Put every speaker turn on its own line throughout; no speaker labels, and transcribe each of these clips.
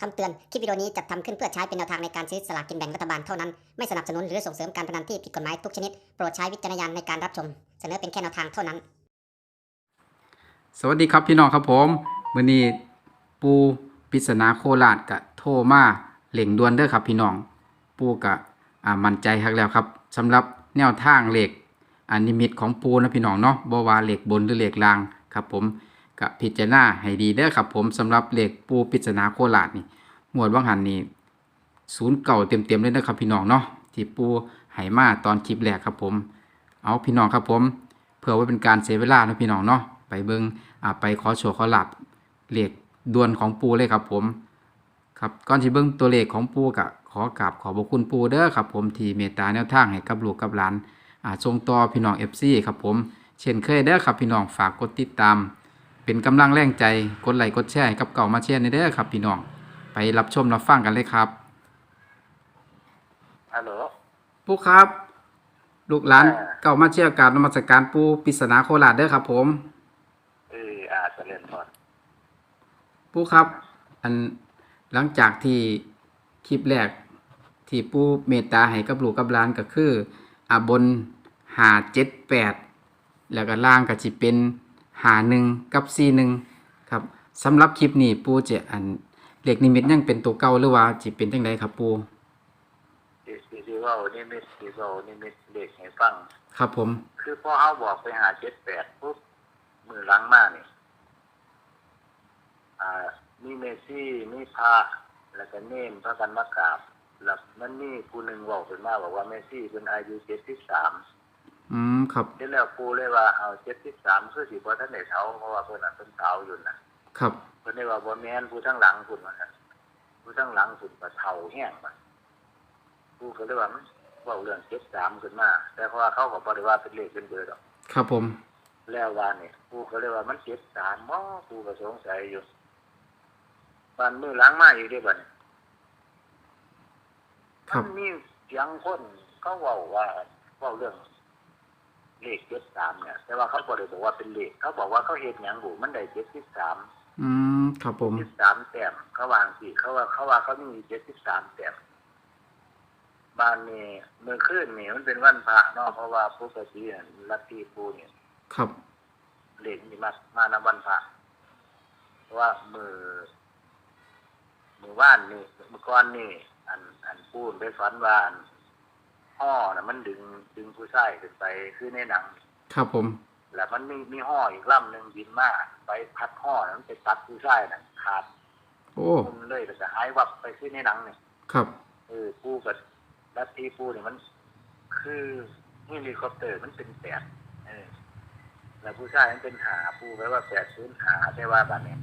คำเตือน คลิปวิดีโอนี้จัดทำขึ้นเพื่อใช้เป็นแนวทางในการซื้อสลากกินแบ่งรัฐบาลเท่านั้น ไม่สนับสนุนหรือส่งเสริมการพนันที่ผิดกฎหมายทุกชนิด โปรดใช้วิจารณญาณในการรับชม เสนอเป็นแค่แนวทางเท่านั้น
สวัสดีครับพี่น้องครับผมมือนี้ปูปริศนาโคราชกะโทมาเหล่งดวนเด้อครับพี่น้อง ปูกะอ่ามั่นใจฮักแล้วครับสำหรับแนวทางเหล็กอันนิมิตของปูนะพี่น้องเนาะบ่ว่าเหล็กบนหรือเหล็กล่างครับผม กะพิจารณาให้ดีเด้อครับผมสำหรับเหล็กปูปริศนาโคราชนี่หมวดว่างหันนี่ศูนย์เก่าเต็มๆเลยนะครับพี่น้องเนาะที่ปูให้มาตอนคลิปแรกครับผม เอาพี่น้องครับผม เพื่อไว้เป็นการเสียเวลานะพี่น้องเนาะไปเบิงอ่าไปขอโชว์ขอหลับเหลขดวนของปูเลยครับผมครับก่อนที่เบิ้งตัวเลขของปูกะขอกราบขอบคุณปูเด้อครับผมที่เมตตาแนวทางให้กับลูกกับหลานอ่าส่งต่อพี่น้อง FC ครับผม เช่นเคยเด้อครับพี่น้องฝากกดติดตาม เป็นกำลังแรงใจกดไลค์กดแชร์ให้กับเก่ามาเชียร์ในเด้อครับ พี่น้องไปรับชมรับฟังกันเลยครับ
ฮัลโหล
ปูครับ ลูกหลาน
อ่า
เก่ามาเชียร์การนมัสการปูปริศนาโคราชเด้อครับ ผม
เอออาจจะเล่นพอด
ปูครับ อันหลังจากที่คลิปแรกที่ปูเมตตาให้กับลูกกับหลานก็คืออาบนหาเจ็ดแปดแล้วก็ล่างก็จิเป็น หาหนึ่งกับสี่หนึ่งครับสำหรับคลิปนี้ปูจะอันเลขนิมิตยังเป็นตัวเก่าหรือว่าจิเป็นจังไดครับปู
สิสิสิเว่านิมิตสิเว่านิมิตเด็กให้ฟัง
ครับผม
คือพอเขาบอกไปหาเจ็ดแปดปุ๊บมือหลังมานี่อ่ามีเมซี่มีพระแล้วก็เนมพระกันมากราบแล้วมันมีผู้หนึ่งบอกเป็นมาบอกว่าเมซี่เป็นอายุเจ็ดสิบสาม
อืมครับ
เดี๋ยวแล้วปูเลยว่าเอาเจ็ดสิบสามคือสิบ่ท่านได้เท้าเพราะว่าเพิ่นน่ะเป็นเท้าอยู่นะครับเพิ่นได้ว่าบ่แม่นผู้ทั้งหลังคุณว่าซั่นผู้ทั้งหลังคุณก็เฒ่าแห้งว่าปูก็เลยว่ามันเว้าเรื่องเจ็ดสามขึ้นมา แต่เพราะว่าเขาก็บ่ได้ว่าเป็นเลขเป็นเบอร์ดอก
ครับผม
แล้วว่านี่ปูก็เลยว่ามันเจ็ดสามบ่ปูก็สงสัยอยู่บ้านมือหล้างมาอยู่เด้บัดนี้
ครั
มั
บ
นมีเสียงคนเขาเว้าว่าเว้าเรื่อง เลขเจ็ดสามเนี่ย แต่ว่าเขาบ่ได้บอกว่าเป็นเลขเขาบอกว่าเขาเฮ็ดหยังบุมันได้เจ็ดสิบสาม
อืมครับผม
เจ็ดสามแต้มเขาวางสิเขาว่าเขาว่าเขามีเจ็ดสิบสามแต้มบ้านนี่เมื่อคืนนี่มันเป็นวันพระเนาะเพราะว่าปกติเนี่ยลัทธิปูเนี่ย
ครับ
เลขนี่มามานำวันพระเพราะว่ามือมือว่านนี่มือก้อนนี่ อันอันปูนไปฝันว่าอัน ห่อน่ะมันดึงดึงผู้ชายขึ้นไปคือในหนัง
ครับผม
แล้วมันมีมีห่ออีกลำหนึ่งบินมาไปพัดห่อนั้นไปตัดผู้ชายน่ะขาด
โอ้
มุนเลยแต่จะหายวับไปขึ้นในหนังเนี่ย
ครับ
เออปูกับลัทธิปูเนี่ยมัน คือเฮลิคอปเตอร์มันเป็นแปดเออแล้วผู้ชายมันเป็นหาปูแปลว่าแปดศูนย์หาใช่ว่าแบบนี้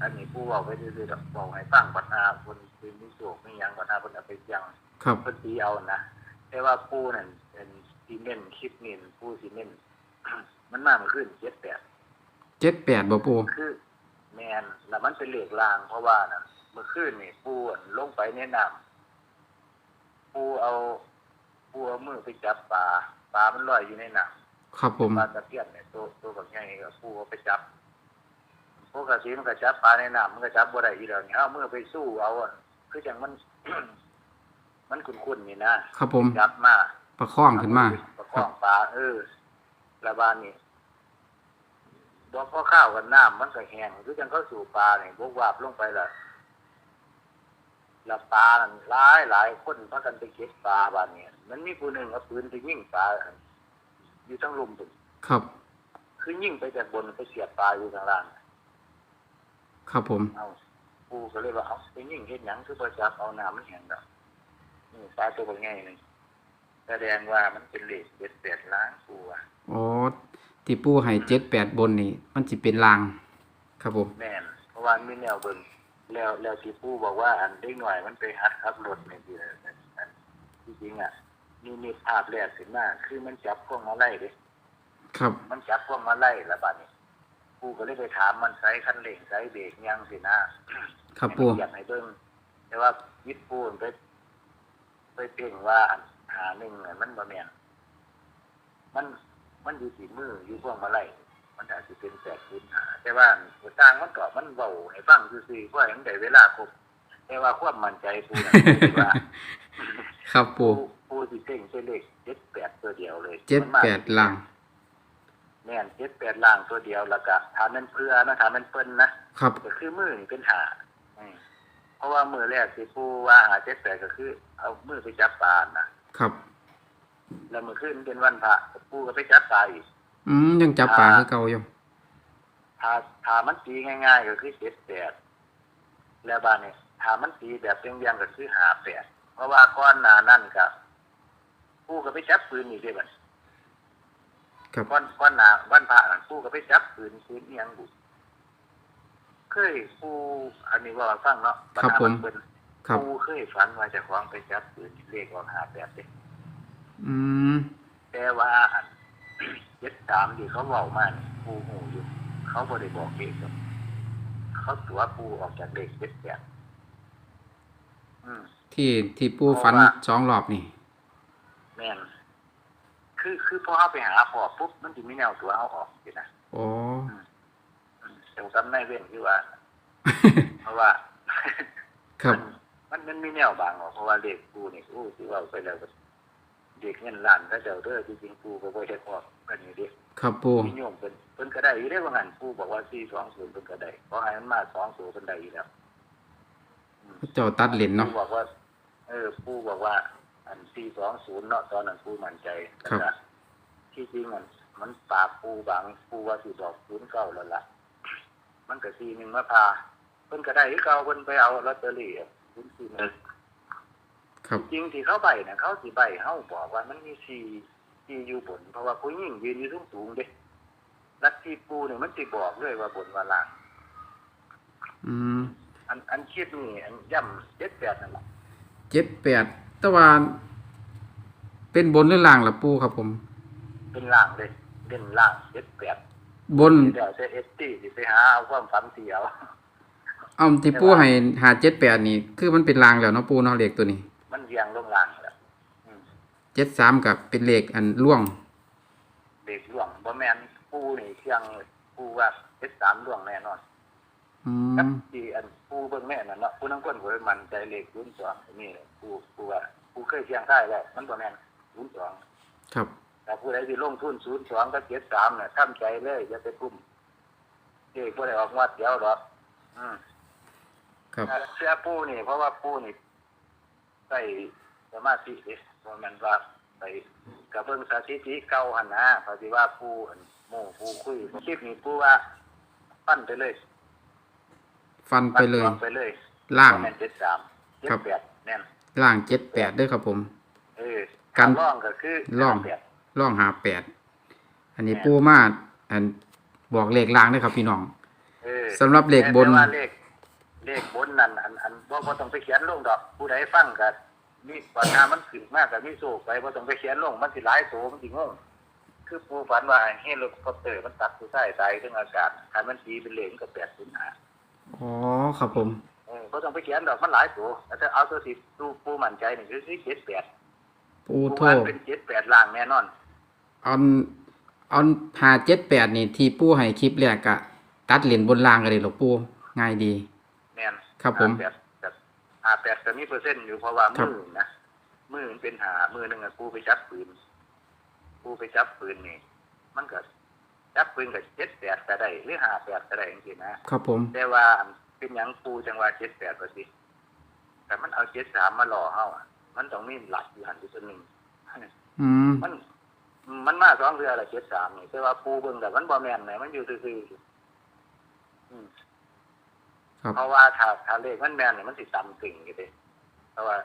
อันนี้ปูบอกไปดื้อๆดอกบอกให้ฟังปัญหาคนคือมีโศกไม่ยังปัญหาคนเอาไปยัง
ครับ
เพิ่นตีเอานะ แต่ว่าปูนั่นเป็นซีเมนต์คิดเน้นปูซีเมนต์มันมาเมื่อคืนเจ็ดแปด
เจ็ดแปดบ่ปู
คือ แมนแล้วมันเป็นเหล็กราง เพราะว่านะเมื่อคืนนี่ปูอั่นลงไปในน้ำปูเอาปูเอามือไปจับปลาปลามันลอยอยู่ในน้
ครับผมำ
ปลาตะเพียนเนี่ยตัวตัวแบบใหญ่ก็ปูเอาไปจับปกติมันก็จับปลาในน้ำมันก็จับบ่ได้อยู่แล้วนี่เอามือไปสู้เอาอะคือจังมัน มันคุ้นๆนี่นะครับ
ผม
จับมา
ประคองขึ้นมา
ประคองปลาเออระบานนี่บอกพอข้าวกับน้ำมันก็แห้งคือจังเข้าสู่ปลาเนี่ยบวกวาบลงไปละละปลานั่นหลายหลายคนพากันไปเก็บปลาบานเนี่ยมันมีผู้หนึ่งเอาปืนไปยิงปลาอยู่ทั้งลุมพุ่น
ครับ
คือยิงไปจากบนไปเสียบปลาอยู่ข้างล่าง
ครับผม
เอาปูก็เลยว่าเอาไปยิงเฮ็ดหยังคือประจับเอาน้ำมันแห้งดอกนี่ ปลาตัวบางไงนึงแสดงว่ามันเป็นเหล็กเบ็ดเบ็ดล้างปูอะ
อ๋อที่ปูให้เจ็ดแปดบนนี่ มันสิเป็นราง ครับผม
แม่นเพราะว่ามีแนวเบิ่งแล้วแล้วที่ปู่บอกว่าอันเด็กหน่อยมันไปหัดขับรถนี่ที่อันที่จริงอะมีมีภาพแรกขึ้นมาคือมันจับพวกมาไล่เด้
ครับ
มันจับพวกมาไล่แล้วบัดนี้ปู่ก็เลยไปถามมันใช้คันเร่งใช้เบรกยังสินะครับ
ปู
ให้มันเหยียบให้เบิ่งแต่ว่ายิดปู่มันไป ไปเพ่งว่าอันหาหนึ่งน่ะมันบ่แม่นมันมันอยู่ที่มืออยู่พวกมาไล่มันอาจจะเป็นแปดพื้นหาแต่ว่าสร้างมันก็มันเบาให้ฟังซื่อๆเพราะอย่างใดเวลาครบแต่ว่าความมั่นใจปูนะคือว่า
ครับปู
ปูปูสิเก่งใช่เลขเจ็ดแปดตัวเดียวเลย
เจ็ด
มันมา
แปดล่าง
แม่นเจ็ดแปดล่างตัวเดียวแล้วก็ถามมันเพื่อนะถามมันเปิ้นนะครับก็คือมือนี่เป็นหาอืม เพราะว่ามือแรกที่ปูว่าหาเจ็ดแปดก็คือ เอามือไปจับปลานะครับ แล้วมือขึ้นเป็นวันพระปูก็ไปจับปลาอีก
อืมยังจับปลาคือเก่าอยู่
ถ้าถ้ามันตีง่าย ๆ ก็คือเจ็ดแปดแล้วบ้านนี่ถ้ามันตีแบบเรียงๆก็คือหาแปดเพราะว่าก้อนหนานั่นกับปูก็ไปจับปืนอีกเด้บัด
ครับ
ก้อนก้อนหนาวันพระนั่นปูก็ไปจับปืนปืนเอียงบุ เคยปูอันนี้ว่าฟังเนาะ
ครับผม
ปัญหาน
ครับ
ปูเคยฝันว่าเจะคล้าของไปจับปืนเลขออกหาแปดเด้
อืม
แต่ว่าอันเจ็ดสามที่เขาเว้ามานี่ปูหูอยู่ เขาบ่ได้บอกเลขหรอกเขาตัวปูออกจากเลขเจ็ดแปดอืม
ที่ที่ปูฝัน
เพราะว่า
สองรอบนี่
แม่นคือคือพอเอาไปหาพอปุ๊บมันจะมีแนวตัวเอาออกสินะ
โอ้
อืมแต่ว่าไม่เว้นคือว่า เพราะว่า
ครับ
มันมันมีแนวบางออกเพราะว่าเด็กกูนี่อู้ที่ว่าไปแล้วก็เด็กเงินล้านก็เจ้าเด้อจริงๆกูก็บ่ได้ออกกันนี่เด้
ครับปู
มีโยมเพิ่นเพิ่นก็ได้อยู่ได้ว่างั้นกูบอกว่า420เพิ่นก็ได้เพราะให้มันมา20เพิ่นได้อยู่แล้ว
เจ้าตัดเหรียญเนาะ
ปู่บอกว่า เออปู่บอกว่า อัน420เนาะตอนนั้นปู่มั่นใจแล้ว
ครั
ก็
บ
ที่จริงมันมันปากปู่บางปู่ว่าสิบอก09แล้วล่ะ มันก็ทีนึงมาพาเพิ่นก็ได้คือเก่าเพิ่นไปเอาลอตเตอรี่04
ครับ
จริงที่เขาใบนะเขาสิใบเขาบอกว่ามันมีสีสีอยู่บน เพราะว่าผู้หญิงยืนอยู่สูงสูงๆเด้ลัทธิปูเนี่ยมันสิบอกเลยว่าบนว่าล่าง
อืม
อันอันคิดนี่อันย่ำเจ็ดแปดนั่นแหละ
เจ็ดแปดแต่ว่าเป็นบนหรือล่างล่ะปูครับผม
เป็นล่างเลยเป็นล่างเจ็ดแปด
บน
เดี๋ยวจะเอสตี้สิไปหาเอาความฝันเสียว
เอาที่ปูให้หาเจ็ดแปดนี่ คือมันเป็นล่างแล้วเนาะปูเนาะเลขตัวนี้
มันเรียงลงล่างแล้วอืม
เจ็ดสามกับเป็นเลขอันล่วง
เด็กหลวงบ่แมนปูนี่เชียงปูว่าเจ็ดสามหลวงแน่นอน
อื
ครับ
ม
ที่อันปูเบิ่งแม่นั่นเนาะปูนั่งก้นหัวมันใจเลขศูนย์สองนี่แหละปูปูว่าปูเคยเชียงใต้แล้วมันบ่แม่นศูนย์สอง
ครับ
แต่ผู้ใดที่ลงทุนศูนย์สองก็เจ็ดสามเนี่ยทำใจเลยอย่าไปกุ้มเด็กผู้ใดออกมาเดียวหรอกอืม
ครับ
เสื้อปูนี่ เพราะว่าปูนี่ใส่สมาธิเด้เพราะมันว่าไปกับเบิ่งสถิติเก่าหันนะเพราะที่ว่าปูอันหมู่ปูคุยคลิปนี้ปูว่าปั้นไปเลย
ฟันไปเลย
ปั้นไปเลย
ล่าง
แม่นเจ็ดสามเจ็ดแปดแน่น
ล่างเจ็ดแปดด้วยครับผม
เออ
กัน
ร่องก็คือ
ร่อง
แปด
ล่องหาแปดอันนี้
แม่น
ปูมาอันบอกเลขล่างด้วยครับพี่น้อง
เออ
สำหรับเลขบน
แต่ว่าเลขเลขบนนั่นอันอันบ่บ่ต้องไปเขียนลงดอก ผู้ใดฟังก็มีปัญหามันขึ้นมากก็มีโศกไปบ่ต้องไปเขียนลงมันสิหลายโตมันสิงงคือผู้ฝันว่าเฮลิคอปเตอร์มันตัดผู้ชายตายถึงอากาศถ้ามันตีเป็นเลขก็805
อ๋อครับผม
เออบ่ต้องไปเขียนดอกมันหลายโตแต่ถ้าเอาตัวสิดูผู้มั่นใจนี่คือ78
ปู
ผู้
โท
ว่าเป็น78ล่างแน่นอน
เอาเอาหาเจ็ดแปดนี่ที่ปูให้คลิปแรกกะตัดเหรียญบนล่างกันเลยหรอปูง่ายดี
แม่น
ครับผม
58แบบ58ก็มีเปอร์เซ็นต์อยู่เพราะว่า
ครับ
มือนะมือมันเป็นหามือหนึงอะกูไปจับปืนผู้ไปจับปืนนี่มันก็จับปืนกับเจ็ดแปดก็ได้หรือห้าแปดก็ได้จริงๆนะครับ
ผม
แต่ว่าอันเป็นหยังปูจังว่าเจ็ดแปดว่าสิแต่มันเอาเจ็ดสามมาหล่อเฮาอะ มันต้องมีหลักอยู่หันอยู่ตัวหนึ่ง
อืม
มันมันมาสองเรือละเจ็ดสามนี่แต่ว่าปูเบิ่งแต่มันบ่แม่นไหนมันอยู่ซื่อๆอยู่อืม
ครับ
เพราะว่าถ้าถ้าเลขมันแม่นเนี่ยมันสิต่ำติ่งอยู่เด้เพราะว่า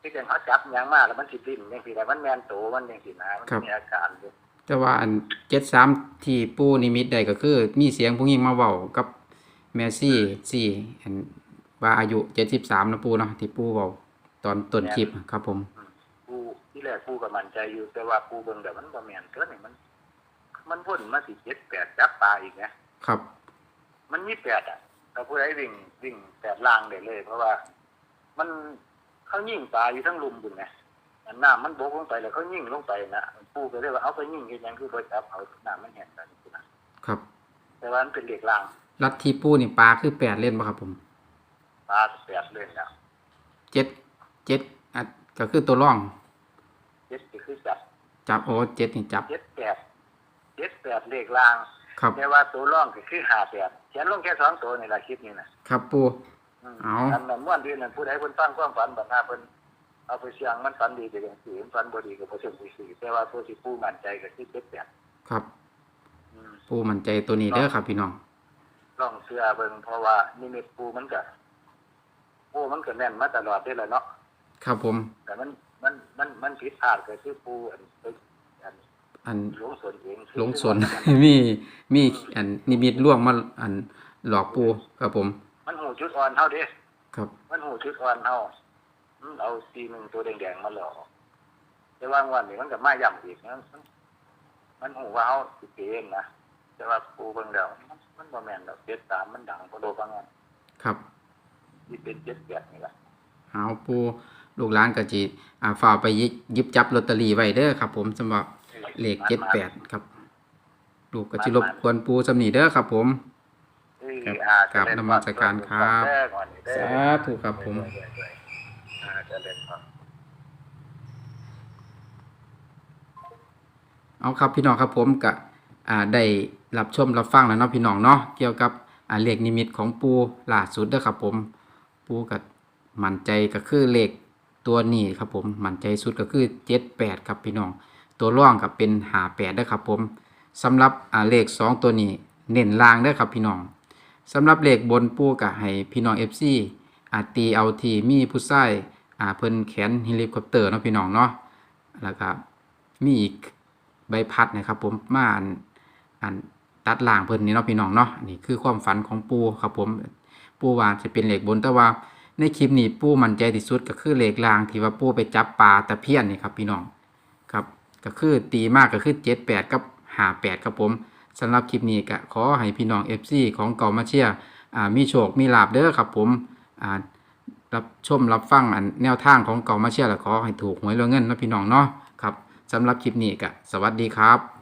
ที่จังเขาจับหยังมาแล้วมันสิดิ้นจังซี่แต่มันแม่นโตมันจังซี่นะมันมีอาการอยู่
แต่ว่าอันเจ็ดสามที่ปูนิมิตได้ก็คือ มีเสียงผู้หญิงมาเว้ากับแมซี่ซี่อันว่าอายุเจ็ดสิบสามนะปูเนาะที่ปูเว้า ตอนต้นคลิปครับผม
ปูที่แรกปูก็มั่นใจอยู่แต่ว่าปูเบิ่งแต่มันบ่แม่นเกินนี่มัน มันพ่นมาสิเจ็ดแปดจับปลาอีกนะครับ มันมีแปดอะแต่ผู้ใดวิ่งวิ่งแปดล่างได้เลย เพราะว่า มันเขายิงปลาอยู่ทั้งลุมบุญไงอันน้ำมันบกลงไปแล้วเขายิงลงไปนะปูก็เลยว่าเอาไปยิงเฮ็ดหยังคือบ่จับเอาน้ำมันแห้งกันนี่นะครับ แต่ว่ามันเป็นเหล็กล่าง
ลัทธิปูนี่ปลาคือแปดเล่นป่ะครับผม
ปปลาแปดเล่นแล้ว
เจ็ด เจ็ดอะก็คือตัวร่อง
เจ็ดก็คือจับ
จับโอ้เจ็ดนี่จับ
เจ็ดแปดเจ็ดแปดเลขลาง
ครับ
แต่ว่าตัวร่องก็คือห้าแปดเขียนลงแค่สองตัวในละคลิปนี้นะครับ
ปู
อืม
เอา
อันนั้นม่วนดีนั่นผู้ใดเพิ่นฟังความฝันบัดหน้าเพิ่นเอาไปเสี่ยงมันฝันดีไปอย่างสี่ฝันบ่ดีก็บ่เชิงบ่สี่แต่ว่าตัวที่ผู้มั่นใจก็คือเจ็ดแปด
ครับ
อืม
ปูมั่นใจตัวนี้เด้อครับพี่น้อง
ลองเชื่อเบิ่งเพราะว่านิมิตปูมันก็ปูมันก็แม่นมาตลอดเด้ล่ะเนาะ
ครับผม
แต่มันมันมันมันผิดพลาดก็คือปูอันไปอัน
อัน
หลงส่วนเอง
หลงสนมีมีอันนิมิตล่วงมาอันหลอกปูครับผม
มันหูจุดอ่อนเท่าเด้
ครับ
มันหูจุดอ่อนเท่าอืมเอาสีหนึ่งตัวแดงๆมาหลอกแต่ว่างวันนี้มันก็มาย่ำอีกนะมันมันหูว่าเขาสิเป็นนะแต่ว่าปูเบิ่งแล้วมันมันบ่แม่นดอกเจ็ดสามมันดังกว่าโดบางอัน
ครับ
ที่เป็นเจ็ดแปดนี่ล่ะ
เอาปู ลูกหลานก็จีอ่าฝ่ากไปหยิหยิบจับลอตเตอรี่ไว้เด้อครับ ผมสำหรับเลขเจ็ดแปดครับ ลูกก็จิรบกวนปูสำนีเด้อครับ ผม
เอ้ย
ครับ
อ่า
ครับ
เจญ
นมัสการครับ
แรกก่อนนี่เด้อ
สาธุครับผม
อ่าเจริญพร
เอาครับพี่น้องครับผมก็อ่าได้รับชมรับฟังแล้วเนาะพี่น้องเนาะเกี่ยวกับอ่าเลขนิมิตของปูล่าสุดเด้อครับผม ปูก็มั่นใจก็คือเลข ตัวนี้ครับผมมั่นใจสุดก็คือเจ็ดแปดครับพี่น้อง ตัวร่องก็เป็นหาแปดเด้อครับผมสำหรับอ่าเลขสองตัวนี้เน้นล่างเด้อครับพี่น้องสำหรับเลขบนปูก็ให้พี่น้อง FC อาตีเอาทีมีผู้ใส่อาเพิ่นแขนเฮลิคอปเตอร์เนาะพี่น้องเนาะแล้วก็มีอีกใบพัดนะครับผมมาอันอันตัดล่างเพิ่นนี่เนาะพี่น้องเนาะนนี่คือความฝันของปูครับผมปูว่าจะเป็นเหล็กบนแต่ว่า ในคลิปนี้ปู้มั่นใจที่สุดก็คือเหล็กล่างที่ว่าปู้ไปจับปลาตะเพียนนี่ครับพี่น้องครับก็คือตีมากก็คือเจ็ดแปดกับหาแปดครับผมสำหรับคลิปนี้ก็ขอให้พี่น้อง FC ของเก่ามาเชียร์อ่ามีโชคมีลาบเด้อครับผมอ่ารับชมรับฟังอันแนวทางของเก่ามาเชียร์แล้วขอให้ถูกหวยรวยเงินนะพี่น้องเนาะครับสำหรับคลิปนี้ก็สวัสดีครับ